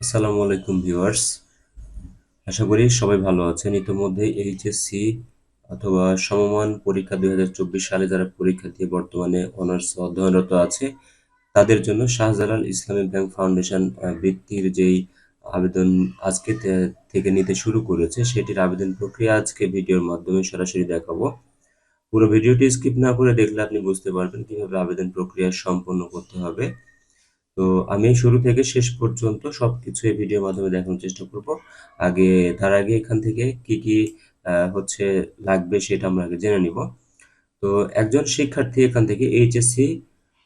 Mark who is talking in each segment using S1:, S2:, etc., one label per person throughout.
S1: আসসালামু আলাইকুম ভিউয়ার্স। আশা করি সবাই ভালো আছেন। ইতিমধ্যে এইচএসসি অথবা সমমান পরীক্ষা দুই হাজার চব্বিশ সালে যারা পরীক্ষা দিয়ে বর্তমানে অনার্স অধ্যয়নরত আছে, তাদের জন্য শাহজালাল ইসলামী ব্যাংক ফাউন্ডেশন বৃত্তির যেই আবেদন আজকে থেকে নিতে শুরু করেছে, সেটির আবেদন প্রক্রিয়া আজকে ভিডিওর মাধ্যমে সরাসরি দেখাবো। পুরো ভিডিওটি স্কিপ না করে দেখলে আপনি বুঝতে পারবেন কীভাবে আবেদন প্রক্রিয়া সম্পন্ন করতে হবে। তো আমি শুরু থেকে শেষ পর্যন্ত সবকিছু এই ভিডিওর মাধ্যমে দেখানোর চেষ্টা করব। আগে, তার আগে এখান থেকে কি কি হচ্ছে লাগবে সেটা আমরা আগে জেনে নিব। তো একজন শিক্ষার্থী এখান থেকে এইচএসসি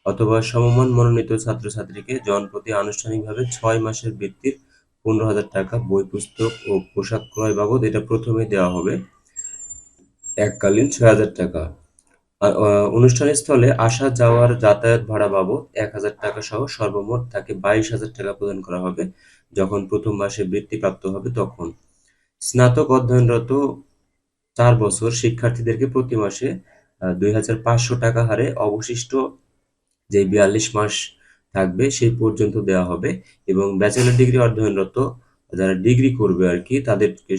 S1: অথবা সমমান মনোনীত ছাত্রছাত্রীকে জনপ্রতি আনুষ্ঠানিকভাবে ছয় মাসের বৃত্তির পনেরো হাজার টাকা বই, পুস্তক ও পোশাক ক্রয় বাবদ এটা প্রথমে দেওয়া হবে। এককালীন ছয় হাজার টাকা। অনুষ্ঠানের স্থলে আসা যাওয়ার যাতায়াত ভাড়া বাবদ এক হাজার টাকা সহ সর্বমোট তাকে বাইশ হাজার টাকা প্রদান করা হবে। যখন প্রথম মাসে বৃত্তি প্রাপ্ত হবে তখন। স্নাতক অধ্যয়নরত চার বছর শিক্ষার্থীদেরকে প্রতি মাসে দুই হাজার পাঁচশো টাকা হারে অবশিষ্ট যে বিয়াল্লিশ মাস থাকবে সেই পর্যন্ত দেওয়া হবে এবং ব্যাচেলার ডিগ্রি অধ্যয়নরত যারা ডিগ্রি করবে আর কি, তাদেরকে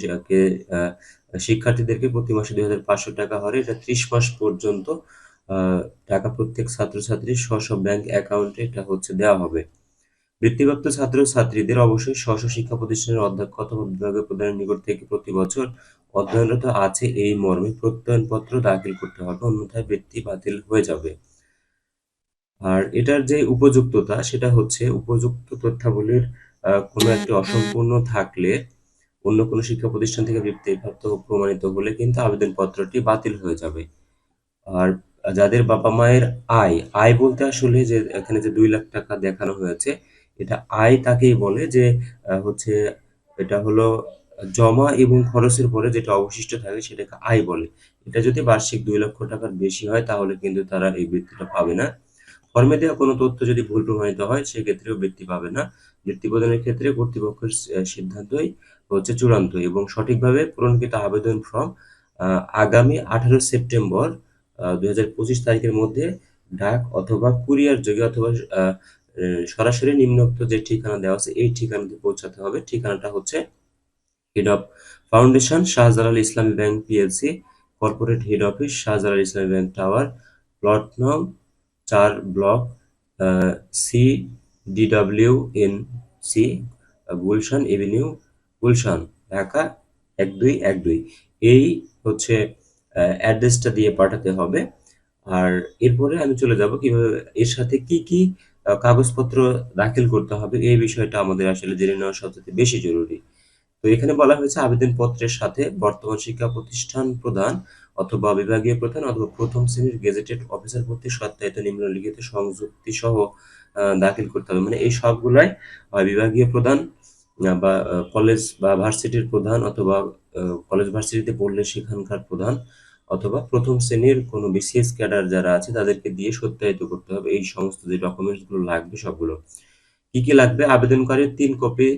S1: শিক্ষার্থীদেরকে প্রতি মাসে দুই হাজার পাঁচশো টাকা হারে। এটা ত্রিশ মাস পর্যন্ত টাকা প্রত্যেক ছাত্রছাত্রীর স্ব স্ব ব্যাংক অ্যাকাউন্টে এটা হচ্ছে দেওয়া হবে। বৃত্তিপ্রাপ্ত ছাত্র ছাত্রীদের অবশ্যই স্ব শিক্ষা প্রতিষ্ঠানের অধ্যক্ষ অথবা বিভাগীয় প্রধানের নিকট থেকে প্রতি বছর অধ্যয়নরত আছে এই মর্মে প্রত্যয়নপত্র দাখিল করতে হবে অন্যথায় বৃত্তি বাতিল হয়ে যাবে। আর এটার যে উপযুক্ততা সেটা হচ্ছে উপযুক্ত তথ্যাবলীর কোনো একটি অসম্পূর্ণ থাকলে অন্য কোনো শিক্ষা প্রতিষ্ঠান থেকে বৃত্তিপ্রাপ্ত প্রমাণিত হলে কিন্তু আবেদনপত্রটি বাতিল হয়ে যাবে। আর যাদের বাবা মায়ের আয় আয় বলতে আসলে যে এখানে যে দুই লাখ টাকা দেখানো হয়েছে, এটা আয় তাকেই বলে যে হচ্ছে এটা হলো জমা এবং খরচের পরে যেটা অবশিষ্ট থাকে সেটাকে আয় বলে। এটা যদি বার্ষিক দুই লক্ষ টাকার বেশি হয় তাহলে কিন্তু তারা এই বৃত্তিটা পাবে না। ফর্মে দেওয়া কোনো তথ্য যদি ভুল প্রমাণিত হয়, সেক্ষেত্রেও বৃত্তি পাবে না। বৃত্তি প্রদানের ক্ষেত্রে কর্তৃপক্ষের সিদ্ধান্তই হচ্ছে চূড়ান্ত এবং সঠিকভাবে পূরণকৃত আবেদন ফর্ম আগামী আঠারো সেপ্টেম্বর দুই হাজার পঁচিশ তারিখের মধ্যে ডাক অথবা কুরিয়ার যোগে অথবা সরাসরি নিম্নোক্ত যে ঠিকানা দেওয়া আছে এই ঠিকানাতে পৌঁছাতে হবে। ঠিকানাটা হচ্ছে head of foundation Shahjalal Islami bank PLC corporate head office Shahjalal Islami bank tower plot নং চার block C DW N C Gulshan avenue Gulshan, Dhaka এক দুই এক দুই এই হচ্ছে অ্যাড্রেসটা দিয়ে পাঠাতে হবে। আর এরপরে আমি চলে যাব কীভাবে, এর সাথে কি কি কাগজপত্র দাখিল করতে হবে, এই বিষয়টা আমাদের আসলে জেনে নেওয়া সবচেয়ে বেশি জরুরি। তো এখানে বলা হয়েছে, আবেদনপত্রের সাথে বর্তমান শিক্ষা প্রতিষ্ঠান প্রধান অথবা বিভাগীয় প্রধান অথবা প্রথম শ্রেণির গেজেটেড অফিসার কর্তৃক সত্যায়িত নিম্নলিখিত সংযুক্তি সহ দাখিল করতে হবে। মানে এই সবগুলাই বিভাগীয় প্রধান বা কলেজ বা ভার্সিটির প্রধান অথবা কলেজ ভার্সিটিতে পড়লে সেখানকার প্রধান অথবা প্রথম শ্রেণির কোনো বিসিএস ক্যাডার যারা আছে তাদেরকে দিয়ে সত্যায়িত করতে হবে। এই সমস্ত যে ডকুমেন্টসগুলো লাগবে সবগুলো। কি কি লাগবে? আবেদনকারীর তিন কপি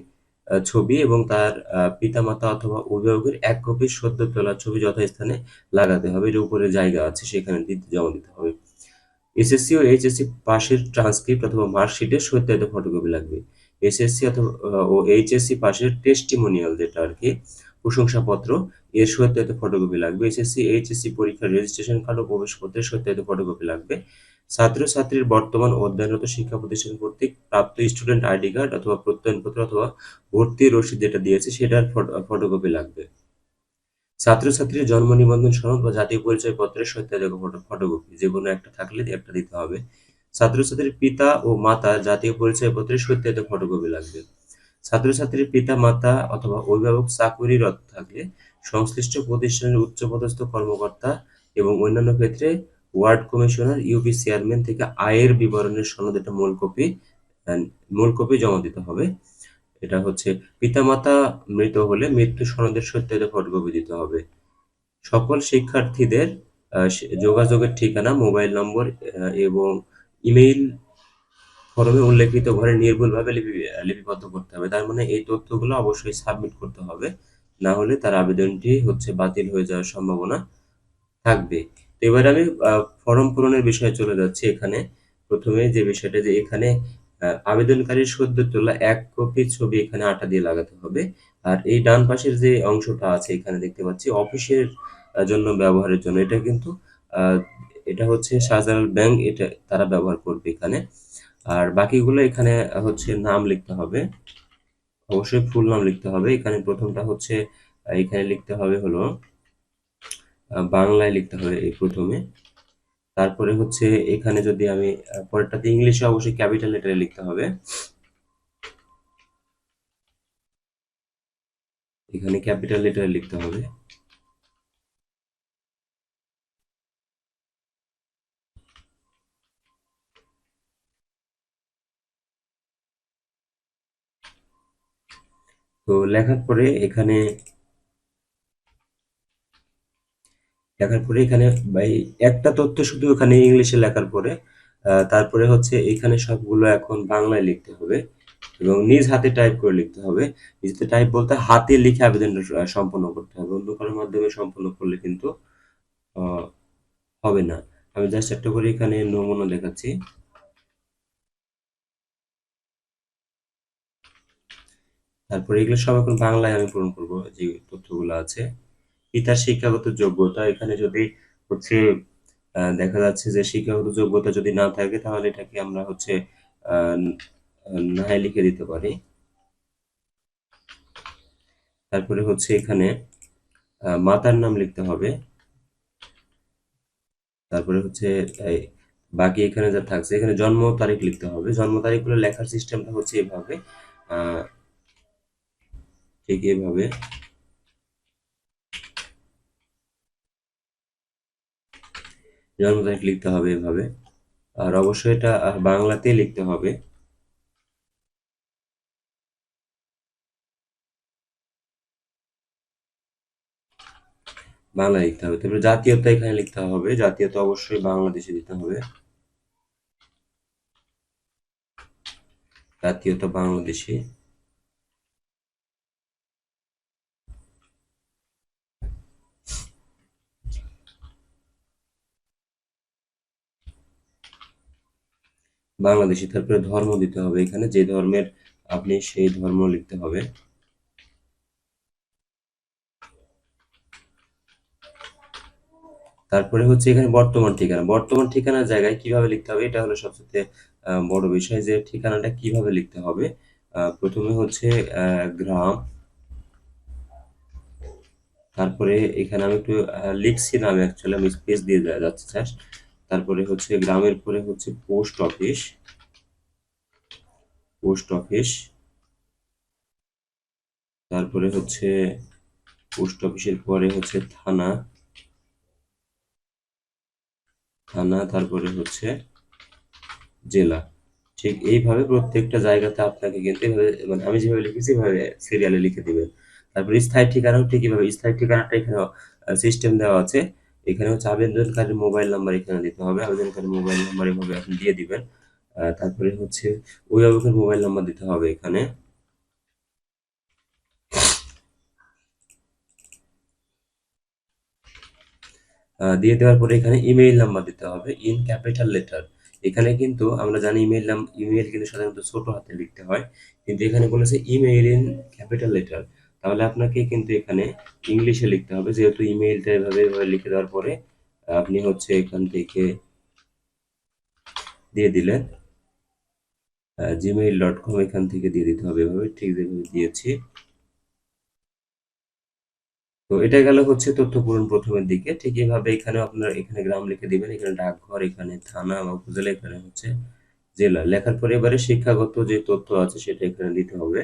S1: ছবি এবং তার পিতামাতা অথবা অভিভাবকের এক কপি সদ্য তোলা ছবি যথাস্থানে লাগাতে হবে। এর উপরে জায়গা আছে, সেখানে দিতে, জমা দিতে হবে। এসএসসি ও এইচএসসি পাশের ট্রান্সক্রিপ্ট অথবা মার্কশিটের সত্যায়িত ফটোকপি লাগবে। এসএসসি অথবা ও এইচএসসি পাশের টেস্টিমোনিয়াল যেটা আর কি, প্রশংসাপত্র, এর সত্যায়িত ফটোকপি লাগবে। এসএসসি, এইচএসসি পরীক্ষার রেজিস্ট্রেশন কার্ড ও প্রবেশপত্রের সত্যায়িত ফটোকপি লাগবে। ছাত্রছাত্রীর বর্তমান অধ্যয়নরত শিক্ষা প্রতিষ্ঠান কর্তৃক প্রাপ্ত স্টুডেন্ট আইডি কার্ড অথবা প্রত্যয়নপত্র অথবা ভর্তি রসিদ যেটা দিয়েছে, সেটার ফটোকপি লাগবে। ছাত্রছাত্রীর জন্ম নিবন্ধন সনদ বা জাতীয় পরিচয় পত্রের সত্যায়িত ফটোকপি যে কোনো একটা থাকলে একটা দিতে হবে। ছাত্রছাত্রীর পিতা ও মাতা জাতীয় পরিচয় পত্রের সত্যায়িত ফটোকপি লাগবে। ছাত্রছাত্রীর পিতা, মাতা অথবা অভিভাবক চাকুরিরত থাকলে সংশ্লিষ্ট প্রতিষ্ঠানের উচ্চপদস্থ কর্মকর্তা এবং অন্যান্য ক্ষেত্রে ওয়ার্ড কমিশনার, ইউপি চেয়ারম্যান থেকে আয়ের বিবরণের সনদ এটা মূল কপি মূল কপি জমা দিতে হবে। এটা হচ্ছে পিতামাতা মৃত হলে মৃত্যু সনদের সত্যায়িত ফটোকপি দিতে হবে। সকল শিক্ষার্থীদের যোগাযোগের ঠিকানা, মোবাইল নম্বর এবং ইমেইল ফর্মে উল্লেখিত ঘরে নির্ভুলভাবে লিপি, লিপিবদ্ধ করতে হবে। তার মানে এই তথ্যগুলো অবশ্যই সাবমিট করতে হবে। না হলে তার আবেদনটি হচ্ছে বাতিল হয়ে যাওয়ার সম্ভাবনা থাকবে। তো এবার আমি ফর্ম পূরণের বিষয়ে চলে যাচ্ছি এখানে। প্রথমে যে বিষয়টা যে এখানে আবেদনকারীর সদ্য তোলা এক কপি ছবি এখানে আটা দিয়ে লাগাতে হবে। আর এই ডান পাশের যে অংশটা আছে এখানে দেখতে পাচ্ছি, অফিসের জন্য ব্যবহারের জন্য। এটা কিন্তু এটা হচ্ছে শাহজালাল ব্যাংক, এটা তারা ব্যবহার করবে এখানে। আর বাকিগুলো এখানে হচ্ছে নাম লিখতে হবে। অবশ্যই ফুল নাম লিখতে হবে। এখানে প্রথমটা হচ্ছে, এখানে লিখতে হবে হলো বাংলায় লিখতে হবে এই প্রথমে। তারপরে হচ্ছে এখানে যদি আমি পরেরটাতে ইংলিশে অবশ্যই ক্যাপিটাল লেটারে লিখতে হবে। এখানে ক্যাপিটাল লেটারে লিখতে হবে। তো লেখার পরে এখানে, লেখার পরে এখানে একটা তথ্য শুধু এখানে ইংলিশে লেখার পরে তারপরে হচ্ছে এখানে সবগুলো এখন বাংলায় লিখতে হবে এবং নিজ হাতে টাইপ করে লিখতে হবে। নিজ হাতে টাইপ বলতে হাতে লিখে আবেদনটা সম্পন্ন করতে হবে। অন্য কারোর মাধ্যমে সম্পন্ন করলে কিন্তু হবে না। আমি জাস্ট একটা করে এখানে নমুনা দেখাচ্ছি। তারপরে এগুলো সব এখন বাংলায় আমি পূরণ করব, যে তথ্যগুলো আছে। পিতার শিক্ষাগত যোগ্যতা, এখানে যদি হচ্ছে দেখা যাচ্ছে যে শিক্ষাগত যোগ্যতা যদি না থাকে, তাহলে এটাকে আমরা হচ্ছে নাই লিখে দিতে পারি। তারপরে হচ্ছে এখানে মাতার নাম লিখতে হবে। তারপরে হচ্ছে বাকি এখানে যা থাকছে, এখানে জন্ম তারিখ লিখতে হবে। জন্ম তারিখগুলো লেখার সিস্টেমটা হচ্ছে এভাবে। ঠিক এভাবে। জন্ম তারিখ লিখতে হবে এভাবে। আর অবশ্যই এটা বাংলাতেই লিখতে হবে। বাংলা লিখতে হবে। তারপরে জাতীয়তা এখানে লিখতে হবে। জাতীয়তা অবশ্যই বাংলাদেশে দিতে হবে। জাতীয়তা বাংলাদেশি। বাংলাদেশি, তারপরে ধর্ম দিতে হবে। এখানে যে ধর্মের আপনি সেই ধর্ম লিখতে হবে। তারপরে হচ্ছে এখানে বর্তমান ঠিকানা। বর্তমান ঠিকানার জায়গায় কীভাবে লিখতে হবে, এটা হলো সবচেয়ে বড় বিষয় যে ঠিকানাটা কীভাবে লিখতে হবে। প্রথমে হচ্ছে গ্রাম। তারপরে এখানে আমি একটু লিখছি না আমি অ্যাকচুয়ালি আমি স্পেস দিয়ে যাচ্ছি তারপরে হচ্ছে গ্রামের পরে হচ্ছে পোস্ট অফিস। Post office. তারপরে হচ্ছে পোস্ট অফিসের পরে হচ্ছে থানা। থানা, তারপরে হচ্ছে জেলা। ঠিক এইভাবে প্রত্যেকটা জায়গাতে আপনাকে কিন্তু মানে আমি যেভাবে লিখেছি এভাবে সিরিয়ালে লিখে দিবেন। তারপরে স্থায়ী ঠিকানাও ঠিক এভাবে, স্থায়ী ঠিকানাটা এখানে সিস্টেম দেওয়া আছে। এখানে হচ্ছে আবেদনকারীর মোবাইল নাম্বার এখানে দিতে হবে। আবেদনকারীর মোবাইল নাম্বার এভাবে আপনি দিয়ে দিবেন। তারপরে হচ্ছে অভিভাবকের মোবাইল নাম্বার দিতে হবে এখানে। দিয়ে দেওয়ার পরে এখানে ইমেইল নাম্বার দিতে হবে ইন ক্যাপিটাল লেটার এখানে কিন্তু আমরা জানি ইমেইল নাম ইমেইল কিন্তু সাধারণত ছোট হাতে লিখতে হয়। কিন্তু এখানে বলেছে ইমেইল ইন ক্যাপিটাল লেটার তাহলে আপনাকে কিন্তু এখানে ইংলিশে লিখতে হবে। যেহেতু ইমেইলটা এভাবে এভাবে লিখে দেওয়ার পরে আপনি হচ্ছে এখান থেকে দিয়ে দিলেন। জিমেইল ডট কম এখান থেকে দিয়ে দিতে হবে এভাবে। ঠিক যেভাবে দিয়েছি। তো এটা গেল হচ্ছে তথ্য পূরণ প্রথমের দিকে। ঠিক এভাবে এখানে আপনার এখানে গ্রাম লিখে দিবেন, এখানে ডাকঘর, এখানে থানা বা উপজেলা, এখানে হচ্ছে জেলা। লেখার পরে এবারে শিক্ষাগত যে তথ্য আছে সেটা এখানে দিতে হবে।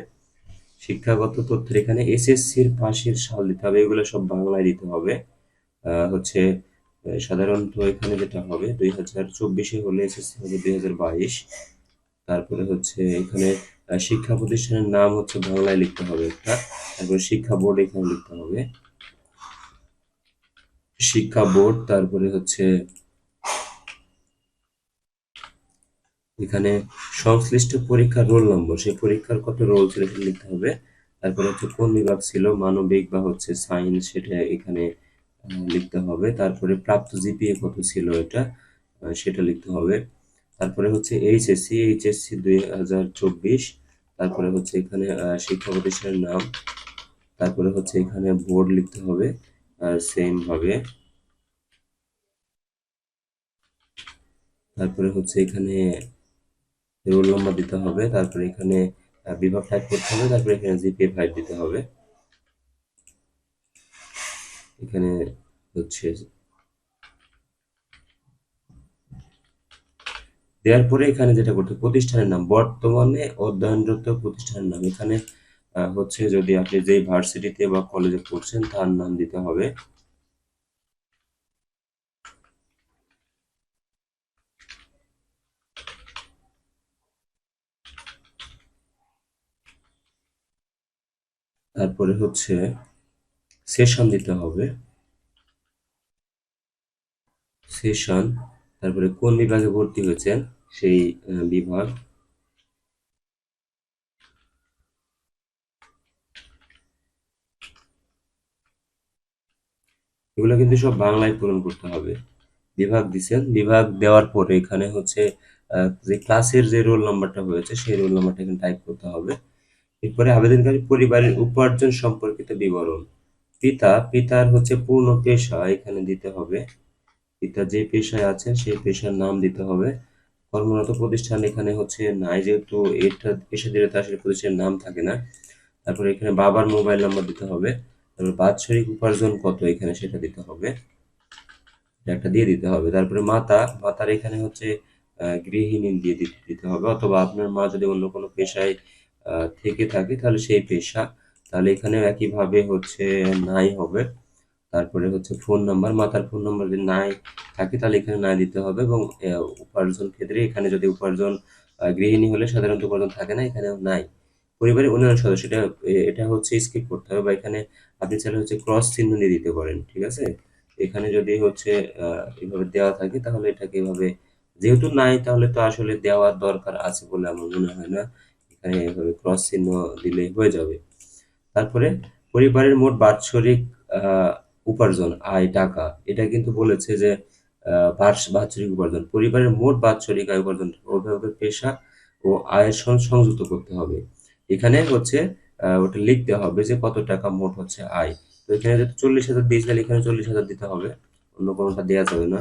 S1: শিক্ষাগত তথ্যের এখানে এসএসসির পাশের সাল দিতে হবে, এগুলো সব বাংলায় দিতে হবে। হচ্ছে সাধারণত এখানে যেটা হবে, দুই হাজার চব্বিশে হলে এসএসসি হবে দুই হাজার বাইশ। তারপরে হচ্ছে এখানে শিক্ষা প্রতিষ্ঠানের নাম হচ্ছে বাংলায় লিখতে হবে একটা। তারপরে শিক্ষা বোর্ড এখানে লিখতে হবে। শিক্ষা বোর্ড, তারপরে হচ্ছে এখানে সংশ্লিষ্ট পরীক্ষার রোল নম্বর সেই পরীক্ষার কত রোল ছিল সেটা লিখতে হবে। তারপরে হচ্ছে কোন বিভাগ ছিল, মানবিক বা হচ্ছে সায়েন্স সেটা এখানে লিখতে হবে। তারপরে প্রাপ্ত জিপিএ কত ছিল এটা সেটা লিখতে হবে। তারপরে হচ্ছে এইচএসসি এইচএসসি দুই হাজার চব্বিশ। তারপরে হচ্ছে এখানে শিক্ষা প্রতিষ্ঠানের নাম। তারপরে হচ্ছে এখানে বোর্ড লিখতে হবে সেম ভাবে। তারপরে হচ্ছে এখানে রোল নাম্বার দিতে হবে। তারপরে এখানে বিভাগ টাইপ করতে হবে। তারপরে এখানে জিপিএ ফাইভ দিতে হবে। এখানে হচ্ছে দেওয়ার পরে এখানে যেটা করতে প্রতিষ্ঠানের নাম। বর্তমানে অধ্যয়নরত প্রতিষ্ঠানের নাম। এখানে হচ্ছে যদি আপনি যেই ভার্সিটিতে বা কলেজে পড়ছেন, তার নাম দিতে হবে। তারপরে হচ্ছে সেশন দিতে হবে। সেশন তারপরে কোন বিভাগে ভর্তি হয়েছেন সেই বিভাগ। এগুলো কিন্তু সব বাংলায় পূরণ করতে হবে। বিভাগ দিচ্ছেন বিভাগ দেওয়ার পরে এখানে হচ্ছে যে ক্লাসের যে রোল নাম্বারটা হয়েছে সেই রোল নাম্বারটা এখানে টাইপ করতে হবে। এরপরে আবেদনকারী পরিবারের উপার্জন সম্পর্কিত বিবরণ। পিতা, পিতার হচ্ছে পূর্ণ পেশা, এখানে দিতে হবে। পিতা যে পেশায় আছে সেই পেশার নাম দিতে হবে। কর্মরত প্রতিষ্ঠান এখানে হচ্ছে নাই, যেহেতু এটা পেশা দিলে তো আসলে প্রতিষ্ঠানের নাম থাকে না। তারপরে এখানে বাবার মোবাইল নাম্বার দিতে হবে। তারপরে বাৎসরিক উপার্জন কত এখানে সেটা দিতে হবে। একটা দিয়ে দিতে হবে। তারপরে মাতা, মাতার এখানে হচ্ছে গৃহিণী দিয়ে দিতে হবে। অথবা আপনার মা যদি অন্য কোনো পেশায় থেকে থাকে, তাহলে সেই পেশা। তাহলে এখানে একইভাবে হচ্ছে নাই হবে। তারপরে হচ্ছে ফোন নাম্বার মাতার ফোন নাম্বার যদি নাই থাকে, তাহলে এখানে নাই দিতে হবে এবং উপার্জন ক্ষেত্রে এখানে যদি উপার্জন গৃহিণী হলে সাধারণত উপার্জন থাকে না, এখানেও নাই। পরিবারের অন্যান্য সদস্য এটা এটা হচ্ছে স্কিপ করতে হবে বা এখানে আপনি চাইলে হচ্ছে ক্রস চিহ্ন দিয়ে দিতে পারেন, ঠিক আছে? এখানে যদি হচ্ছে এভাবে দেওয়া থাকে, তাহলে এটাকে এভাবে, যেহেতু নাই তাহলে তো আসলে দেওয়ার দরকার আছে বলে আমার মনে হয় না। এখানে এভাবে ক্রস চিহ্ন দিলে হয়ে যাবে। তারপরে পরিবারের মোট বাৎসরিক উপার্জন, আয়, টাকা, এটা কিন্তু বলেছে যে বাৎসরিক উপার্জন। পরিবারের মোট বাৎসরিক আয় উপার্জন অভিভাবকের পেশা ও আয়ের সঙ্গে সংযুক্ত করতে হবে। এখানে হচ্ছে ওটা লিখতে হবে যে কত টাকা মোট হচ্ছে আয়। তো এখানে যদি চল্লিশ হাজার দিয়েছে, তাহলে এখানে চল্লিশ হাজার দিতে হবে। অন্য কোনোটা দেওয়া যাবে না।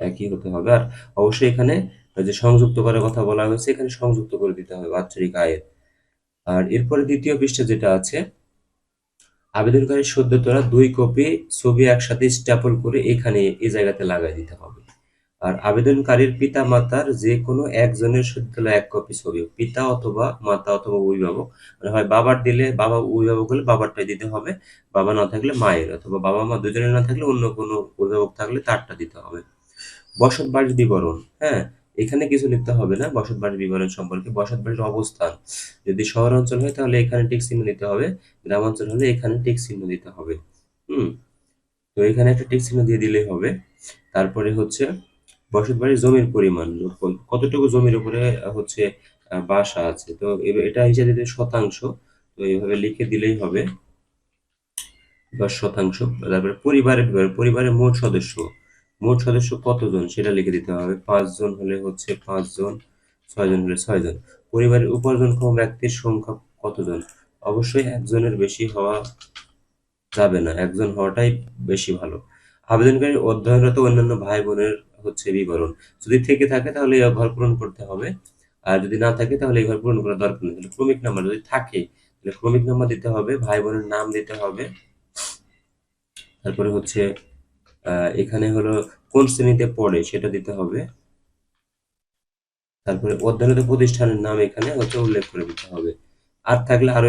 S1: একই হতে হবে। আর অবশ্যই এখানে যে সংযুক্ত করার কথা বলা হয়েছে এখানে সংযুক্ত করে দিতে হবে বাৎসরিক আয়ের আর এরপরে দ্বিতীয় পৃষ্ঠা যেটা আছে, আবেদনকারী সদ্য তোলা দুই কপি ছবি একসাথে স্ট্যাপল করে এখানে এই জায়গাতে লাগাই দিতে হবে। আর আবেদনকারীর পিতা মাতার যে কোনো একজনের সদ্য তোলা এক কপি ছবি, পিতা অথবা মাতা অথবা অভিভাবক মানে হয় বাবার দিলে বাবা অভিভাবক হলে বাবারটাই দিতে হবে, বাবা না থাকলে মায়ের, অথবা বাবা মা দুজনে না থাকলে অন্য কোনো অভিভাবক থাকলে তারটা দিতে হবে। বসত বাড়ির বিবরণ হ্যাঁ? এখানে কিছু লিখতে হবে না, বসত বাড়ির বিবরণ সম্পর্কে। বসত বাড়ির অবস্থান, যদি শহর অঞ্চল হয় তাহলে এখানে টিক চিহ্ন দিতে হবে গ্রাম অঞ্চল হলে এখানে টিক চিহ্ন দিতে হবে। হুম? তো এখানে একটা টিক চিহ্ন দিয়ে দিলেই হবে। তারপরে হচ্ছে বসত বাড়ির জমির পরিমাণ কতটুকু জমির উপরে হচ্ছে বাসা আছে। তো এটা হিসাবে শতাংশ, তো এইভাবে লিখে দিলেই হবে। দশ শতাংশ, তারপরে পরিবারের পরিবারের মোট সদস্য। মোট সদস্য কতজন সেটা লিখে দিতে হবে। পাঁচজন হলে হচ্ছে পাঁচজন, ছয়জন হলে ছয়জন। পরিবারের উপার্জনক্ষম ব্যক্তির সংখ্যা কতজন? অবশ্যই একজনের বেশি হওয়া যাবে না, একজন হওয়াটাই বেশি ভালো। আবেদনকারী অধ্যয়নরত অন্যান্য ভাই বোনের হচ্ছে বিবরণ। যদি থেকে থাকে তাহলে এই ঘর পূরণ করতে হবে। আর যদি না থাকে তাহলে এই ঘর পূরণ করার দরকার নেই। তাহলে ক্রমিক নাম্বার যদি থাকে, তাহলে ক্রমিক নাম্বার দিতে হবে ভাই বোনের নাম দিতে হবে। তারপরে হচ্ছে এখানে হলো কোন শ্রেণীতে পড়ে সেটা দিতে হবে। তারপরে অধ্যয়নিত প্রতিষ্ঠানের নাম এখানে হচ্ছে উল্লেখ করে দিতে হবে। আর থাকলে আরও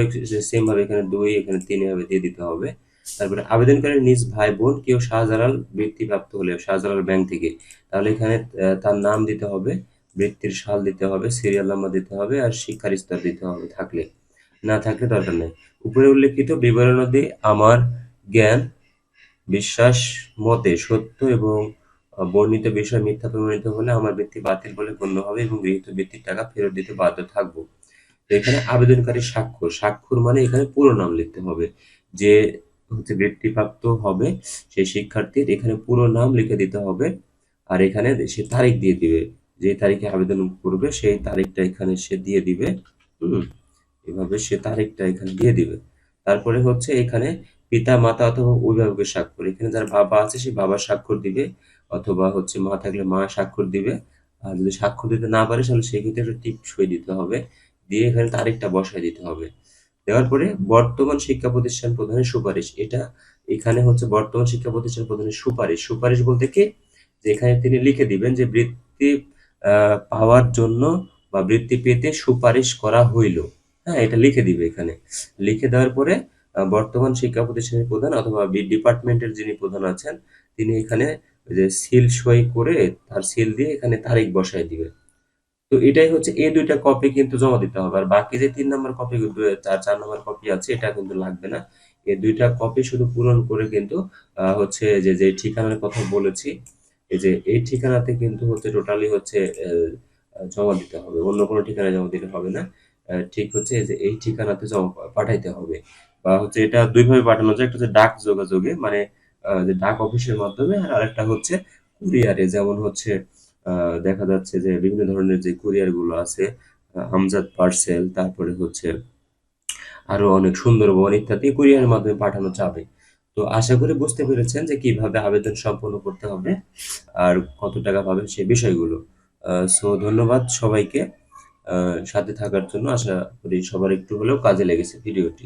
S1: সেম ভাবে এখানে দুই, এখানে তিন ভাবে দিয়ে দিতে হবে। তারপরে আবেদনকারীর নিজ ভাই, বোন কেউ শাহজালাল বৃত্তিপ্রাপ্ত হলে, শাহজালাল ব্যাংক থেকে, তাহলে এখানে তার নাম দিতে হবে, বৃত্তির সাল দিতে হবে সিরিয়াল নাম্বার দিতে হবে আর শিক্ষার স্তর দিতে হবে থাকলে। না থাকলে দরকার নেই। উপরে উল্লেখিত বিবরণ বিবরণাদি আমার জ্ঞান বিশ্বাস, মতে সত্য এবং বর্ণিত বিষয় মিথ্যা প্রমাণিত হলে আমার বৃত্তি বাতিল বলে গণ্য হবে এবং গৃহীত বৃত্তির টাকা ফেরত দিতে বাধ্য থাকব। এখানে আবেদনকারী স্বাক্ষর। স্বাক্ষর মানে এখানে পুরো নাম লিখতে হবে। যে হচ্ছে বৃত্তিপ্রাপ্ত হবে সেই শিক্ষার্থীর এখানে পুরো নাম লিখে দিতে হবে আর এখানে সে তারিখ দিয়ে দিবে। যে তারিখে আবেদন করবে সেই তারিখটা এখানে সে দিয়ে দিবে। হুম, এভাবে সে তারিখটা এখানে দিয়ে দিবে। তারপরে হচ্ছে এখানে পিতা, মাতা অথবা অভিভাবকের স্বাক্ষর। এখানে যার বাবা আছে সে বাবার স্বাক্ষর দিবে অথবা হচ্ছে মা থাকলে মা স্বাক্ষর দিবে। আর যদি স্বাক্ষর দিতে না পারে, তাহলে সেক্ষেত্রে একটা টিপ সই দিতে হবে। দিয়ে এখানে তারিখটা বসায় দিতে হবে। দেওয়ার পরে বর্তমান শিক্ষা প্রতিষ্ঠান প্রধানের সুপারিশ। এটা এখানে হচ্ছে বর্তমান শিক্ষা প্রতিষ্ঠান প্রধানের সুপারিশ। সুপারিশ বলতে কি? যে এখানে তিনি লিখে দিবেন যে বৃত্তি পাওয়ার জন্য বা বৃত্তি পেতে সুপারিশ করা হইল। হ্যাঁ এটা লিখে দিবে এখানে। লিখে দেওয়ার পরে বর্তমান শিক্ষা প্রতিষ্ঠানের প্রধান অথবা ডিপার্টমেন্টের যিনি প্রধান আছেন, তিনি এখানে যে সিল সই করে তার সিল দিয়ে এখানে তারিখ বসায় দিবে। তো এটাই হচ্ছে, এই দুইটা কপি কিন্তু জমা দিতে হবে। আর বাকি যে তিন নম্বর কপি চার চার নম্বর কপি আছে, এটা কিন্তু লাগবে না। এই দুইটা কপি শুধু পূরণ করে কিন্তু হচ্ছে যে যে ঠিকানার কথা বলেছি, এই যে, এই ঠিকানাতে কিন্তু হচ্ছে টোটালি হচ্ছে জমা দিতে হবে। অন্য কোনো ঠিকানায় জমা দিতে হবে না। ঠিক হচ্ছে যে, এই ঠিকানাতে জমা পাঠাইতে হবে। বা হচ্ছে এটা দুইভাবে পাঠানো যায় একটা হচ্ছে ডাক যোগাযোগে মানে যে ডাক অফিসের মাধ্যমে আর আরেকটা হচ্ছে কুরিয়ারে। যেমন হচ্ছে দেখা যাচ্ছে যে বিভিন্ন ধরনের যে কুরিয়ারগুলো আছে আহ, আমজাদ পার্সেল তারপরে হচ্ছে আরও অনেক সুন্দরবন ইত্যাদি কুরিয়ারের মাধ্যমে পাঠানো যাবে। তো আশা করি বুঝতে পেরেছেন যে কীভাবে আবেদন সম্পন্ন করতে হবে আর কত টাকা পাবেন সেই বিষয়গুলো। সো ধন্যবাদ সবাইকে। সাথে থাকার জন্য আশা করি সবার একটু হলেও কাজে লেগেছে ভিডিওটি।